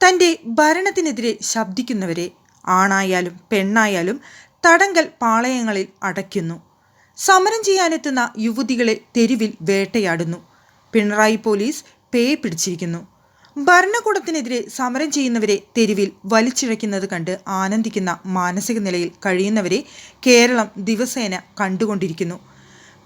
തന്റെ ഭരണത്തിനെതിരെ ശബ്ദിക്കുന്നവരെ ആണായാലും പെണ്ണായാലും തടങ്കൽ പാളയങ്ങളിൽ അടയ്ക്കുന്നു. സമരം ചെയ്യാനെത്തുന്ന യുവതികളെ തെരുവിൽ വേട്ടയാടുന്നു. പിണറായി പോലീസ് പേ പിടിച്ചിരിക്കുന്നു. ഭരണകൂടത്തിനെതിരെ സമരം ചെയ്യുന്നവരെ തെരുവിൽ വലിച്ചിഴയ്ക്കുന്നത് കണ്ട് ആനന്ദിക്കുന്ന മാനസിക നിലയിൽ കഴിയുന്നവരെ കേരളം ദിവസേന കണ്ടുകൊണ്ടിരിക്കുന്നു.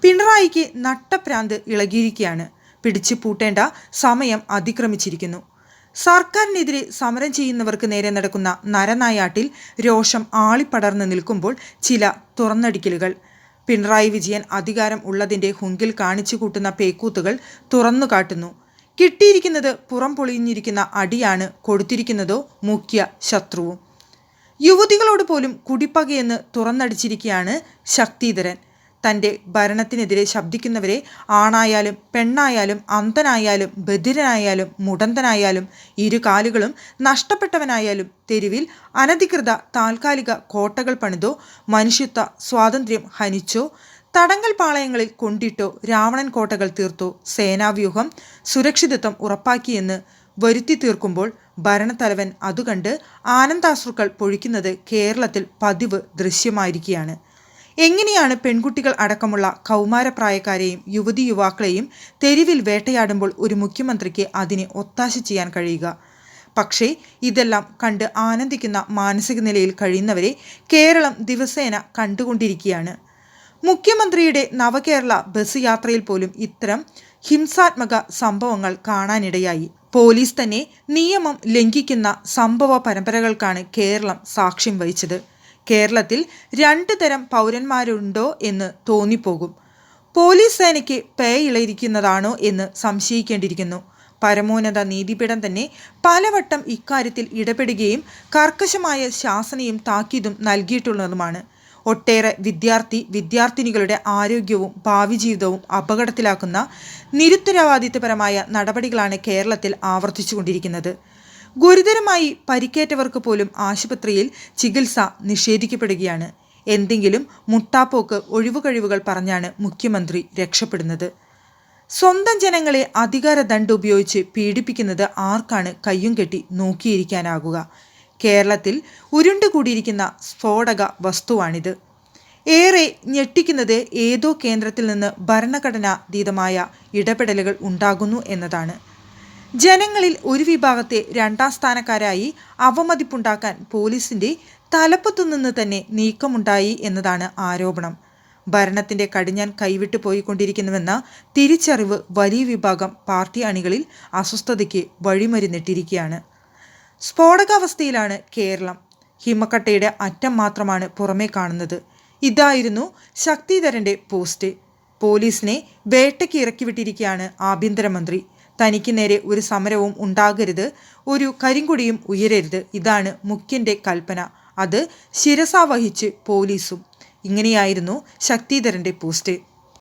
പിണറായിക്ക് നട്ടപ്രാന്ത് ഇളകിയിരിക്കുകയാണ്. പിടിച്ചു പൂട്ടേണ്ട സമയം അതിക്രമിച്ചിരിക്കുന്നു. സർക്കാരിനെതിരെ സമരം ചെയ്യുന്നവർക്ക് നേരെ നടക്കുന്ന നരനായാട്ടിൽ രോഷം ആളിപ്പടർന്ന് നിൽക്കുമ്പോൾ ചില തുറന്നടിക്കലുകൾ. പിണറായി വിജയൻ അധികാരം ഉള്ളതിന്റെ ഹുങ്കിൽ കാണിച്ചു കൂട്ടുന്ന പേക്കൂത്തുകൾ തുറന്നു കാട്ടുന്നു. കിട്ടിയിരിക്കുന്നത് പുറം പൊളിഞ്ഞിരിക്കുന്ന അടിയാണ് കൊടുത്തിരിക്കുന്നതോ മുഖ്യ ശത്രുവും. യുവതികളോട് പോലും കുടിപ്പകയെന്ന് തുറന്നടിച്ചിരിക്കുകയാണ് ശക്തിധരൻ. തന്റെ ഭരണത്തിനെതിരെ ശബ്ദിക്കുന്നവരെ ആണായാലും പെണ്ണായാലും അന്ധനായാലും ബധിരനായാലും മുടന്തനായാലും ഇരു കാലുകളും നഷ്ടപ്പെട്ടവനായാലും തെരുവിൽ അനധികൃത താൽക്കാലിക കോട്ടകൾ പണിതോ മനുഷ്യത്വ സ്വാതന്ത്ര്യം ഹനിച്ചോ തടങ്കൽ പാളയങ്ങളിൽ കൊണ്ടിട്ടോ രാവണൻ കോട്ടകൾ തീർത്തോ സേനാവ്യൂഹം സുരക്ഷിതത്വം ഉറപ്പാക്കിയെന്ന് വരുത്തി തീർക്കുമ്പോൾ ഭരണത്തലവൻ അതുകണ്ട് ആനന്ദാശ്രുക്കൾ പൊഴിക്കുന്നത് കേരളത്തിൽ പതിവ് ദൃശ്യമായിരിക്കുകയാണ്. എങ്ങനെയാണ് പെൺകുട്ടികൾ അടക്കമുള്ള കൗമാരപ്രായക്കാരെയും യുവതി യുവാക്കളെയും തെരുവിൽ വേട്ടയാടുമ്പോൾ ഒരു മുഖ്യമന്ത്രിക്ക് അതിനെ ഒത്താശ ചെയ്യാൻ കഴിയുക? പക്ഷേ ഇതെല്ലാം കണ്ട് ആനന്ദിക്കുന്ന മാനസിക നിലയിൽ കഴിയുന്നവരെ കേരളം ദിവസേന കണ്ടുകൊണ്ടിരിക്കുകയാണ്. മുഖ്യമന്ത്രിയുടെ നവകേരള ബസ് യാത്രയിൽ പോലും ഇത്തരം ഹിംസാത്മക സംഭവങ്ങൾ കാണാനിടയായി. പോലീസ് തന്നെ നിയമം ലംഘിക്കുന്ന സംഭവ പരമ്പരകൾക്കാണ് കേരളം സാക്ഷ്യം വഹിച്ചത്. കേരളത്തിൽ രണ്ട് തരം പൗരന്മാരുണ്ടോ എന്ന് തോന്നിപ്പോകും. പോലീസ് സേനയ്ക്ക് പേ ഇളയിരിക്കുന്നതാണോ എന്ന് സംശയിക്കേണ്ടിയിരിക്കുന്നു. പരമോന്നത നീതിപീഠം തന്നെ പലവട്ടം ഇക്കാര്യത്തിൽ ഇടപെടുകയും കർക്കശമായ ശാസനയും താക്കീതും നൽകിയിട്ടുള്ളതുമാണ്. ഒട്ടേറെ വിദ്യാർത്ഥി വിദ്യാർത്ഥിനികളുടെ ആരോഗ്യവും ഭാവി ജീവിതവും അപകടത്തിലാക്കുന്ന നിരുത്തരവാദിത്വപരമായ നടപടികളാണ് കേരളത്തിൽ ആവർത്തിച്ചുകൊണ്ടിരിക്കുന്നത്. ഗുരുതരമായി പരിക്കേറ്റവർക്ക് പോലും ആശുപത്രിയിൽ ചികിത്സ നിഷേധിക്കപ്പെടുകയാണ്. എന്തെങ്കിലും മുട്ടാപ്പോക്ക് ഒഴിവുകഴിവുകൾ പറഞ്ഞാണ് മുഖ്യമന്ത്രി രക്ഷപ്പെടുന്നത്. സ്വന്തം ജനങ്ങളെ അധികാര ദണ്ഡ് ഉപയോഗിച്ച് പീഡിപ്പിക്കുന്നത് ആർക്കാണ് കയ്യും കെട്ടി നോക്കിയിരിക്കാനാകുക? കേരളത്തിൽ ഉരുണ്ടുകൂടിയിരിക്കുന്ന സ്ഫോടക വസ്തുവാണിത്. ഏറെ ഞെട്ടിക്കുന്നത് ഏതോ കേന്ദ്രത്തിൽ നിന്ന് ഭരണഘടനാതീതമായ ഇടപെടലുകൾ ഉണ്ടാകുന്നു എന്നതാണ്. ജനങ്ങളിൽ ഒരു വിഭാഗത്തെ രണ്ടാം സ്ഥാനക്കാരായി അവമതിപ്പുണ്ടാക്കാൻ പോലീസിന്റെ തലപ്പത്തു നിന്ന് തന്നെ നീക്കമുണ്ടായി എന്നതാണ് ആരോപണം. ഭരണത്തിന്റെ കടിഞ്ഞാൻ കൈവിട്ടു പോയിക്കൊണ്ടിരിക്കുന്നുവെന്ന തിരിച്ചറിവ് വലിയ വിഭാഗം പാർട്ടി അണികളിൽ അസ്വസ്ഥതയ്ക്ക് വഴിമരുന്നിട്ടിരിക്കുകയാണ്. സ്ഫോടകാവസ്ഥയിലാണ് കേരളം. ഹിമക്കട്ടയുടെ അറ്റം മാത്രമാണ് പുറമേ കാണുന്നത്. ഇതായിരുന്നു ശക്തിധരന്റെ പോസ്റ്റ്. പോലീസിനെ വേട്ടയ്ക്ക് ഇറക്കിവിട്ടിരിക്കുകയാണ് ആഭ്യന്തരമന്ത്രി. തനിക്ക് നേരെ ഒരു സമരവും ഉണ്ടാകരുത് ഒരു കരിങ്കൊടിയും ഉയരരുത്. ഇതാണ് മുഖ്യന്റെ കൽപ്പന. അത് ശിരസാവഹിച്ച് പോലീസും. ഇങ്ങനെയായിരുന്നു ശക്തിധരന്റെ പോസ്റ്റ്.